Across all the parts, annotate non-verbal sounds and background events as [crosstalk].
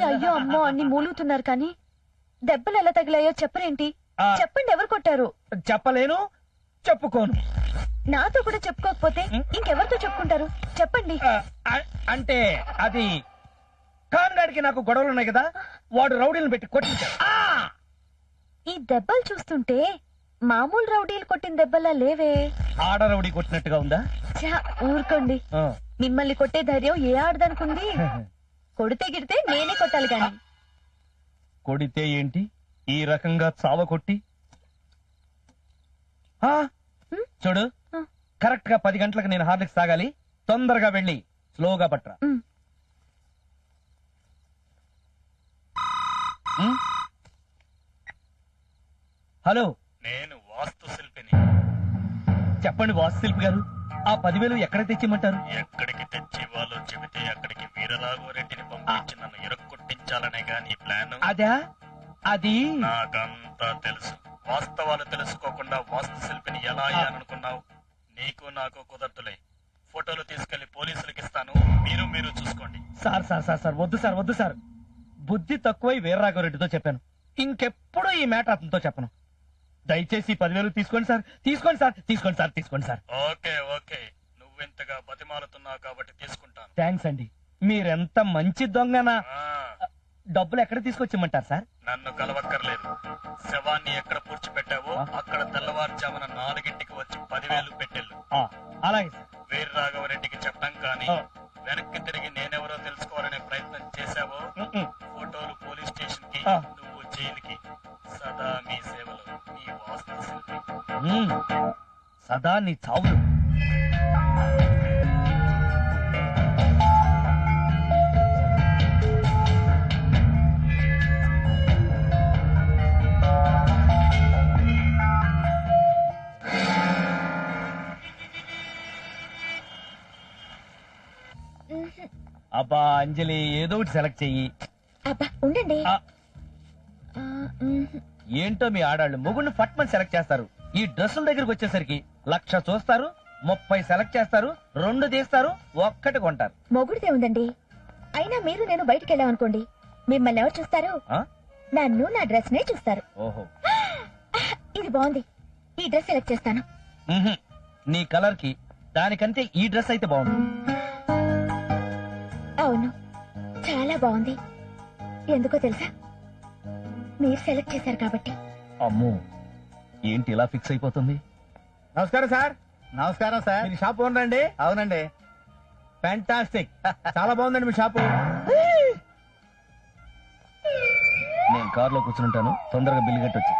నుంచి అయ్యో అమ్మో అన్ని మూలుగుతున్నారు కానీ దెబ్బలు ఎలా తగిలాయో చెప్పరేంటి? ఆ. చెప్పండి ఎవరు కొట్టారు? చెప్పలేను చెప్పుకోను. నాతో కూడా చెప్పుకోకపోతే ఇంకెవరితో చెప్పుకుంటారు? చెప్పండి. ఆ, అ- అంటే అది కాన్గాడికి నాకు గొడవలు ఉన్నాయి కదా వాడు రౌడీలను పెట్టి కొట్టించాడు. ఆ! ఈ దెబ్బలు చూస్తుంటే మామూలు రౌడీలు కొట్టిన దెబ్బలా లేవే. ఆడ రౌడీ కొట్టినట్టుగా ఉందా? ఛా, ఊరుకోండి. ఆ. మిమ్మల్ని కొట్టే ధైర్యం ఏ ఆడదనుకుంది? [laughs] కొడితే గిడితే నేనే కొట్టాలి గాని. కొడితే ఏంటి? ఈ రకంగా చావ కొట్టి? ఆ? చూడు. ఆ. కరెక్ట్గా పది గంటలకు నేను హార్లిక్స్ తాగాలి. తొందరగా వెళ్ళి స్లోగా పట్రా. ఉమ్. హలో. నేను వాస్తు శిల్పిని. చెప్పండి వాసు శిల్పి గారు. ఆ పదివేలు ఎక్కడ తెచ్చిమంటారు ఎక్కడికి తెచ్చి వాళ్ళు చెబితే అక్కడికి వీరరాఘవరెడ్డిని పంపించి నన్ను ఇరక్కొట్టించాలనే గాని ప్లాన్? అదా? అది? నాకంతా తెలుసు. వాస్తవాలు తెలుసుకోకుండా వాస్తు శిల్పిని ఎలా అయ్యాననుకున్నావు? నీకు నాకు కుదరతులే ఫోటోలు తీసుకెళ్ళి పోలీసులకు ఇస్తాను. మీరు మీరు చూసుకోండి. సార్ సార్ సార్ సార్ వద్దు సార్ వద్దు సార్. బుద్ధి తక్కువై వీర్రాఘవరెడ్డితో చెప్పాను. ఇంకెప్పుడు ఈ మ్యాట్ అతనితో చెప్పను. దయచేసి పదివేలు తీసుకోండి సార్. తీసుకోండి సార్. తీసుకోండి సార్. తీసుకోండి సార్. Okay okay. నువ్వెంతగా బతిమాలుతున్నావు కాబట్టి తీసుకుంటాను. థ్యాంక్స్ అండి. మీరెంత మంచి దొంగనా? డబ్బులు ఎక్కడ తీసుకొచ్చిమ్మంటారు సార్? నన్ను కలవక్కర్లేదు. శవాన్ని ఎక్కడ పూడ్చిపెట్టావో. అక్కడ తెల్లవారుజామున నాలుగింటికి వచ్చి పదివేలు పెట్టెళ్ళు. అలాగే సార్. వీరరాఘవరెడ్డికి చెప్పడం కానీ. వెనక్కి తిరిగి సదా నీ చావులు అబ్బా అంజలి ఏదో ఒకటి సెలెక్ట్ చెయ్యి. అబ్బా ఉండండి. ఆ, ఆ, ఉమ్. ఏంటో మీ ఆడాళ్ళు మొగుడిని ఫట్మని సెలెక్ట్ చేస్తారు. ఈ డ్రెస్సుల దగ్గరికి వచ్చేసరికి లక్ష చూస్తారు ముప్పై సెలెక్ట్ చేస్తారు రెండు తీస్తారు ఒక్కటి కొంటారు. మొగుడిదే ఉందండి. అయినా మీరు నేను బయటికి వెళ్ళామనుకోండి మిమ్మల్ని ఎవరు చూస్తారు? ఆ? నన్ను నా డ్రెస్ నే చూస్తారు. ఓహో. [gasps] ఇది బాగుంది. ఈ డ్రెస్ సెలెక్ట్ చేస్తాను. నీ కలర్కి దానికంటే ఈ డ్రెస్ అయితే బాగుంది. అవును. చాలా బాగుంది. ఎందుకో తెలుసా? మీరు సెలెక్ట్ చేశారు కాబట్టి. అమ్మో. ఏంటి ఇలా ఫిక్స్ అయిపోతుంది? నమస్కారం సార్. నమస్కారం సార్. మీరు షాప్ ఓనర్ అండి? అవునండి. ఫ్యాంటాస్టిక్ చాలా బాగుందండి మీ షాపు. నేను కారులో కూర్చుంటాను తొందరగా బిల్లు కట్టొచ్చు.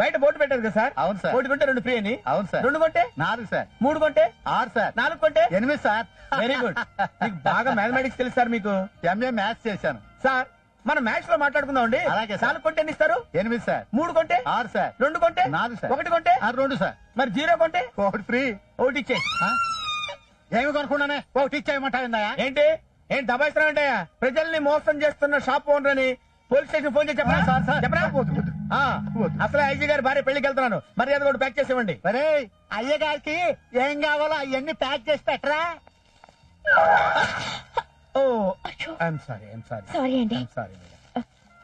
బయట బోర్డు పెట్టారు కదా సార్? అవును సార్. ఒకటి కొంటే రెండు ఫ్రీ అని అవును సార్. రెండు కొంటే? నాలుగు సార్. మూడు కొంటే? ఆరు సార్. నాలుగు కొంటే? ఎనిమిది సార్. వెరీ గుడ్ మీకు బాగా మ్యాథమెటిక్స్ తెలుసు సార్ మీకు. ఎంఏ మ్యాథ్స్ చేశాను. సార్ మనం మ్యాథ్స్లో మాట్లాడుకుందాం అండి అలాగే సార్. నాలుగు కొంటే ఎన్ని ఇస్తారు? ఎనిమిది సార్. మూడు కొంటే? ఆరు సార్. రెండు కొంటే? నాలుగు సార్. ఒకటి కొంటే? ఆరు రెండు సార్. మరి జీరో కొంటే? ఒకటి ఫ్రీ. ఒకటి ఇచ్చే ఆ? ఏమి కొనుక్కున్నానే? ఒకటి ఇచ్చేయమంటాయిందా ఏంటి? ఏంటి దబాయిస్తున్నావు ఏంటయ్యా ప్రజల్ని మోసం చేస్తున్న షాప్ ఓనర్ అని పోలీస్ స్టేషన్ ఫోన్ చేసి చెప్పరా? ఆ, సార్, సార్. చెప్పరా? వద్దు, వద్దు. ఆ, వద్దు. అసలే ఐజీ గారి భార్య పెళ్ళికి వెళ్తున్నాను. మరి అది కూడా ప్యాక్ చేసి ఇవ్వండి ఒరే అయ్య గారికి ఏం కావాలో అవన్నీ ప్యాక్ చేసి పెట్టరా? ఓ I'm sorry I'm sorry sorry అండి. Sorry madam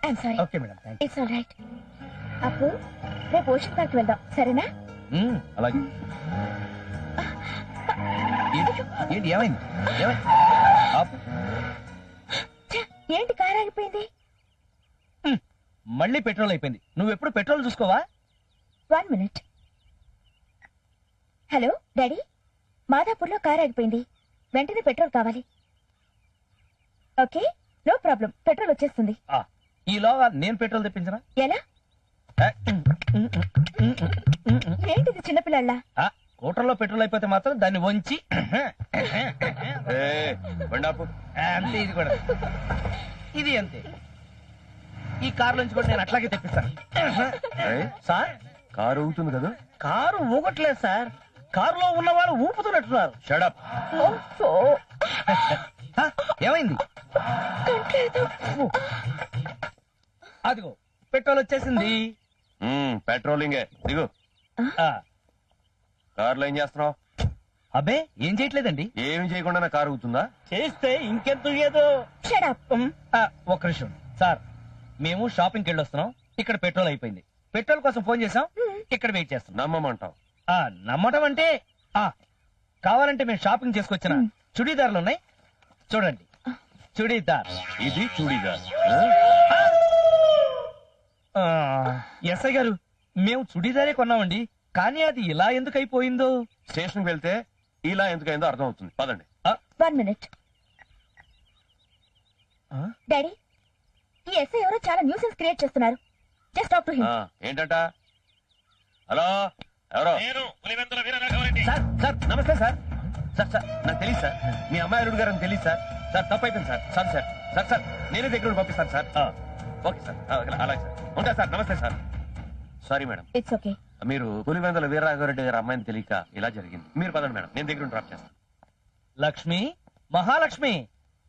I'm sorry okay madam thank it's all right అప్పు రేపు ఓషన్ పార్క్ వెళ్దాం సరేనా? యూ అలాగే. ఏంటి ఏంటి ఏమైంది? ఏమైంది? ఆపు. ఛ, ఏంటి కార్ ఆగిపోయింది? హ్మ్. మళ్ళీ పెట్రోల్ అయిపోయింది. నువ్వు ఎప్పుడు petrol చూసుకోవా? One minute hello daddy? మాదాపూర్లో car ఆగిపోయింది. వెంటనే పెట్రోల్ కావాలి. Okay no problem. పెట్రోల్ వచ్చేస్తుంది. ఆ, ఈలోగా నేను పెట్రోల్ తెప్పించనా? ఎలా. ఏంటిది చిన్నపిల్లల్లా? ఆ, స్కూటర్లో పెట్రోల్ అయిపోతే మాత్రం దాన్ని వంచి ఆ, అంతే ఇది కూడా. ఇది అంతే. ఈ కారు నుంచి కూడా నేను అట్లాగే తెప్పిస్తాను. సార్? కారు ఊగుతుంది కదా? కారు ఊగట్లేదు సార్. కారులో ఉన్న వాళ్ళు ఊపుతున్నట్టున్నారు. షడప్ ఆ, ఏమైంది. అదిగో పెట్రోల్ వచ్చేసింది. పెట్రోలింగే. దిగు. ఆ, కార్లో ఏం చేస్తున్నావు? అబ్బే ఏం చేయట్లేదండి. ఏమి చేయకుండా నా కారు అవుతుందా చేస్తే ఇంకెంత ఏదో. ఒక నిమిషం. సార్ మేము షాపింగ్కి వెళ్ళి వస్తున్నాం ఇక్కడ పెట్రోల్ అయిపోయింది. పెట్రోల్ కోసం ఫోన్ చేసాం ఇక్కడ వెయిట్ చేస్తున్నాం. నమ్మమంటావు ఆ, నమ్మటం అంటే ఆ కావాలంటే మేము షాపింగ్ చేసుకొచ్చిన చుడీదార్లు ఉన్నాయి. చూడండి. చుడీదార్. ఇది చూడిదార్. ఆ, ఎస్ఐ గారు మేము చుడీదారే కొన్నామండి. కానీ అది ఇలా ఎందుకు అయిపోయిందో స్టేషన్కి వెళ్తే ఇలా ఎందుకైందో అర్థం అవుతుంది పదండి వన్ మినిట్. ఆ? డాడీ ఈ ఎస్ఐ ఎవరో చాలా న్యూసెన్స్ క్రియేట్ చేస్తున్నారు. Just talk to him. ఆ, ఏంటంట? హలో? ఎవరో? నేను Pulivendula Veeraraghava Reddy sir sir namaste sir. Sir sir నాకు తెలియదు సార్. మీ అమ్మాయి అల్లుడు గారు అని తెలియదు సార్. సార్ తప్పు అయిపోయింది sir. Sir sir. Sir sir నేనే దగ్గర నుండి పంపిస్తాను సార్. ఆ, ఓకే సార్. అలాగే సార్. ఉంటా sir. Namaste sir. Sorry madam. It's okay మీరు పులివెందుల వీరరాఘవరెడ్డి గారి అమ్మాయిని తెలియక ఇలా జరిగింది. మీరు పదండి మేడం. నేను దగ్గర డ్రాప్ చేస్తాను. లక్ష్మి? మహాలక్ష్మి?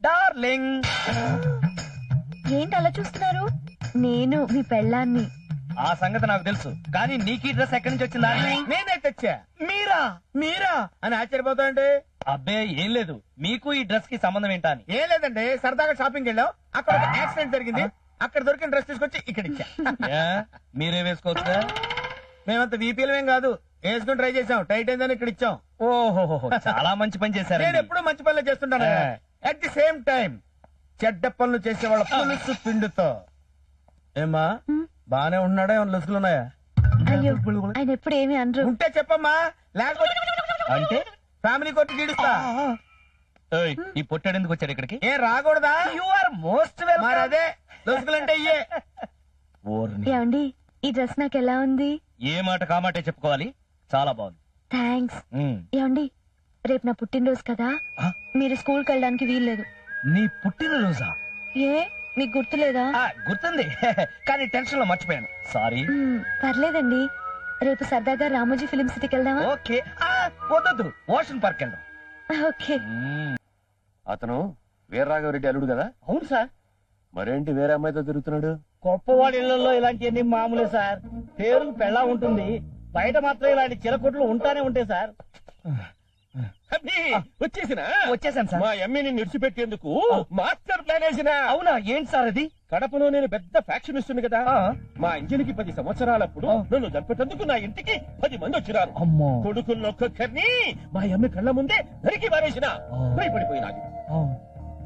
డార్లింగ్! ఏంటి అలా చూస్తున్నారు? నేను మీ పెళ్ళాన్ని. ఆ సంగతి నాకు తెలుసు. కానీ నీకు ఈ డ్రెస్ ఎక్కడి నుంచి వచ్చిందా నేనే తెచ్చా. మీరా? మీరా? అని ఆశ్చర్యపోతాండి అబ్బే ఏం లేదు. మీకు ఈ డ్రెస్కి సంబంధం ఏంటా అని. ఏం లేదండి సరదాగా షాపింగ్ వెళ్ళాం. అక్కడ ఒక యాక్సిడెంట్ జరిగింది. అక్కడ దొరికిన డ్రెస్ తీసుకొచ్చి ఇక్కడ ఇచ్చా. [laughs] ఏ? మీరే వేసుకోవచ్చా మేమంత వీపీలు ఏం కాదు. వేసుకుని ట్రై చేసాం. టైట్ అయిందని ఇక్కడ ఇచ్చాం. ఓహో చాలా మంచి పని చేశారు నేను ఎప్పుడు మంచి పనులు చేస్తుంటాను. ఆ. అట్ ది సేమ్ టైం చెడ్డ పనులు చేసే వాళ్ళ పులుసు పిండుతో. ఏమ్మా? బానే ఉన్నాడా? ఏమన్నా లొసుగులు ఉన్నాయా? అయ్యో ఆయన ఎప్పుడు ఏమి అనరు. ఉంటే చెప్పమ్మా. లేకపోతే అంటే? ఫ్యామిలీ కొట్టి గీడుస్తా. ఏయ్, ఈ పొట్టాడు ఎందుకు వచ్చాడు ఇక్కడికి? ఏం రాకూడదా? యు ఆర్ మోస్ట్ మరి అదే ఇయ్యే. ఏమండి ఈ డ్రెస్ నాకు ఎలా ఉంది? ఏ మాట కామాటే చెప్పుకోవాలి? చాలా బాగుంది. థ్యాంక్స్ ఉమ్. ఏమండి రేపు నా పుట్టినరోజు కదా? ఆ? మీరు స్కూల్కి వెళ్ళడానికి వీల్లేదు. నీ పుట్టినరోజా? ఏ మీకు గుర్తులేదా? ఆ, గుర్తుంది. [laughs] కానీ టెన్షన్లో మర్చిపోయాను. సారీ మ్మ్, పర్లేదండి. రేపు సరదాగా రామోజీ ఫిలిం సిటీకి వెళ్దామా? ఓకే. ఆ, వద్దొద్దు. ఓషన్ పార్క్ వెళ్దాం ఓకే. అతను వీరరాఘవరెడ్డి అల్లుడు కదా? అవును సార్. మరేంటి వేరే అమ్మాయితో తిరుగుతున్నాడు? గొప్పవాడి ఇళ్ళలో ఇలాంటివన్నీ మామూలే సార్. పేరుకు పెళ్ళా ఉంటుంది. బయట మాత్రం ఇలాంటి చిలకొట్లు ఉంటానే ఉంటాయి సార్. వచ్చేసిన? వచ్చేసాను సార్. మా ఎమ్మెని నిడిచిపెట్టేందుకు మాస్టర్ ప్లాన్ వేసిన? అవునా? ఏంటి సార్ అది? కడపలో నేను పెద్ద ఫ్యాక్షన్ ఇస్తుంది కదా. ఆ. మా ఇంజనికి పది సంవత్సరాలప్పుడు ఆ. నన్ను చంపేటందుకు నా ఇంటికి పది మంది వచ్చినారు. అమ్మో. కొడుకున్నొక్కొక్కరిని మా అమ్మ కళ్ళ ముందే నరికి పారేసిన. ఆ. భయపడిపోయినాది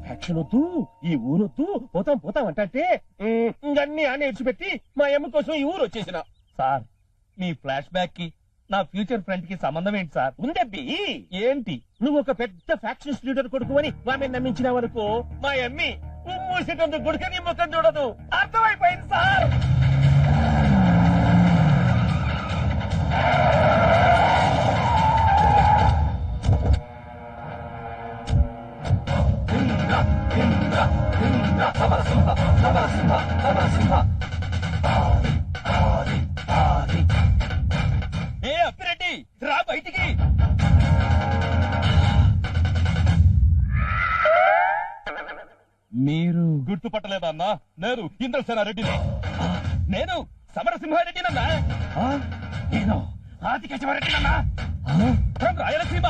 ఫ్యాక్షన్ వద్దు ఈ ఊరొద్దు పోతాం పోతాం అంటే అన్ని ఆనే ఇడిచిపెట్టి మా అమ్మ కోసం ఈ ఊరు వచ్చేసిన. సార్ మీ ఫ్లాష్ బ్యాక్కి నా ఫ్యూచర్ ఫ్రెండ్కి సంబంధం ఏంటి సార్? ఉందబ్బి ఏంటి? నువ్వు ఒక పెద్ద ఫ్యాక్షన్ లీడర్ కొడుకు అని ఆమె నమ్మించిన వరకు మా అమ్మి మూసేటందుకు గుడికని ముఖం చూడదు. అర్థమైపోయింది సార్. మీరు? గుర్తుపట్టలేదా అన్నా నేను ఇంద్రసేన రెడ్డిని నేను సమరసింహారెడ్డినన్నా? నేను ఆదికేశవరెడ్డినన్నా? ఫ్రమ్ రాయలసీమ.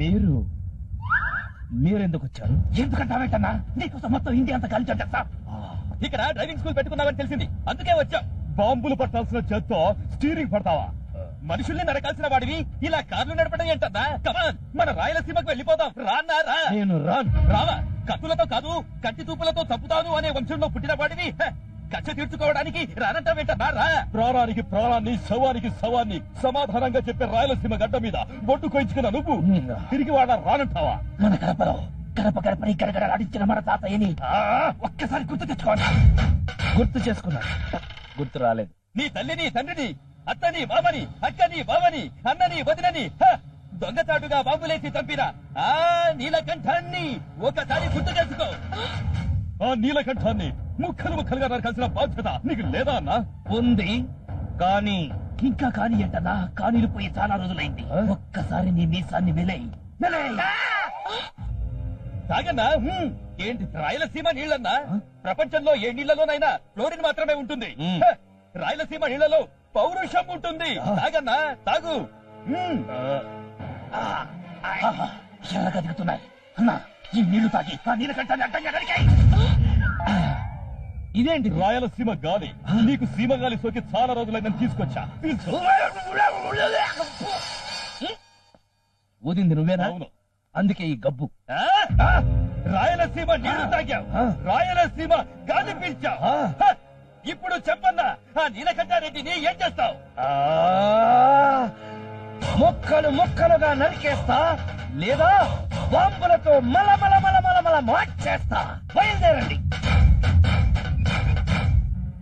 మీరు? మీరెందుకు వచ్చారు ఎందుకంటావేంటన్నా నీకోసం మొత్తం ఇండియా అంతా కలిసి వచ్చేస్తా ఇక్కడ డ్రైవింగ్ స్కూల్ పెట్టుకున్నావని తెలిసింది. అందుకే వచ్చా. బాంబులు పట్టాల్సిన చేత్తో స్టీరింగ్ పడతావా? మనుషుల్ని నరకాల్సిన వాడివి. ఇలా కార్లు నడపడం ఏంటన్నా? కమాన్ మన రాయలసీమకు వెళ్ళిపోదాం. రాన్నా రా. నేను రాన్. రావా? కత్తులతో కాదు కత్తి తూపులతో చంపుతాను అనే వంశంలో పుట్టిన హ, కచ్చ తీర్చుకోవడానికి రానంటావేంటన్నా రా ప్రాణానికి ప్రాణాన్ని శవానికి శవాన్ని సమాధానంగా చెప్పే రాయలసీమ గడ్డ మీద బొట్టు కోయించుకున్న నువ్వు తిరిగి వాడ రానంటావా? మన కడపలో కడప కడపని గడగడలాడించిన మన తాతయ్యని ఒక్కసారి గుర్తు తెచ్చుకోండి. గుర్తు చేసుకున్నాను. గుర్తు రాలేదు. నీ తల్లిని తండ్రిని అత్తని మామని అక్కని బావని అన్నని వదినని! దొంగచాటుగా బాంబులేసి చంపిన ఆ నీలకంఠాన్ని ఒకసారి గుర్తు చేసుకో. ఆ నీలకంఠాన్ని ముక్కలు ముక్కలుగా నరకాల్సిన బాధ్యత నీకు లేదా అన్నా? ఉంది. కానీ ఇంకా కాని ఏంటన్నా? కానీలు పోయి చాలా రోజులైంది? ఒక్కసారి నీ మీసాన్ని మెలై తాగన్నా. ఏంటి రాయలసీమ నీళ్ళన్నా? ప్రపంచంలో ఏ నీళ్ళలోనైనా క్లోరిన్ మాత్రమే ఉంటుంది! రాయలసీమ నీళ్ళలో పౌరుషం ఉంటుంది. తాగన్నా? తాగు. ఎలాగ దిగుతున్నాయి అన్నా ఈ నీళ్ళు తాగి ఆ నీళ్ళ కంటే అడ్డంగా నరికాయి ఇదేంటి రాయలసీమ గాలి నీకు సీమ గాలి సోకి చాలా రోజులైందని తీసుకొచ్చా తీసుకో. ఊదింది నువ్వేనా అవును అందుకే ఈ గబ్బు ఆ? ఆ! రాయలసీమ నీళ్ళు తాగావు ఆ. రాయలసీమ గాలి పీల్చావు ఆ. హ! ఇప్పుడు చెప్పన్నా ఆ నీలకంఠారెడ్డిని ఏం చేస్తావు ఆ, ముక్కలు ముక్కలుగా నరికేస్తా లేదా బాంబులతో మల మల మల మల మల మార్చేస్తా. బయలుదేరండి.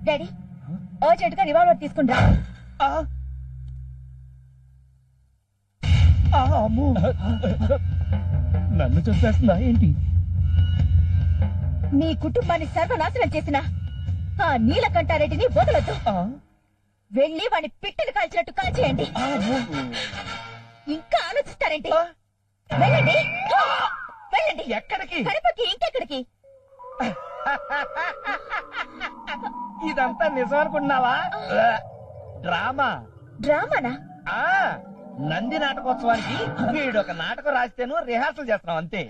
డాడీ అర్జెంట్గా రివాల్వర్ తీసుకుంటా. నన్ను చంపేస్తుందా ఏంటి? నీ కుటుంబాన్ని సర్వనాశనం చేసిన ఆ నీలకంఠారెడ్డిని వదలొద్దు. వెళ్ళి వాడిని పిట్టలు కాల్చినట్టు కాల్చేయండి. ఇంకా ఆలోచిస్తారేంటి. వెళ్ళండి. వెళ్ళండి. ఎక్కడికి? కడపకి ఇంకెక్కడికి? ఇదంతా నిజం అనుకుంటున్నావా? డ్రామా? డ్రామానా? ఆ. నంది నాటకోత్సవానికి వీడు ఒక నాటకం రాస్తేను రిహార్సల్ చేస్తున్నాం అంతే.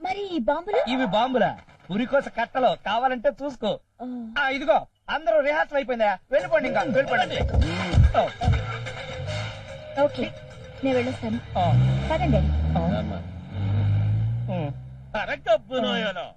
మరి ఈ బాంబులు? ఇవి బాంబులా? ఉరికోస కట్టలు కావాలంటే చూసుకో. ఆ ఇదిగో. అందరూ రిహార్సల్ అయిపోయిందా? వెళ్ళిపోండి ఇంకా. వెళ్ళిపోండి. ఓకే. నేను వెళ్ళొస్తాను. పదండి. ఓ.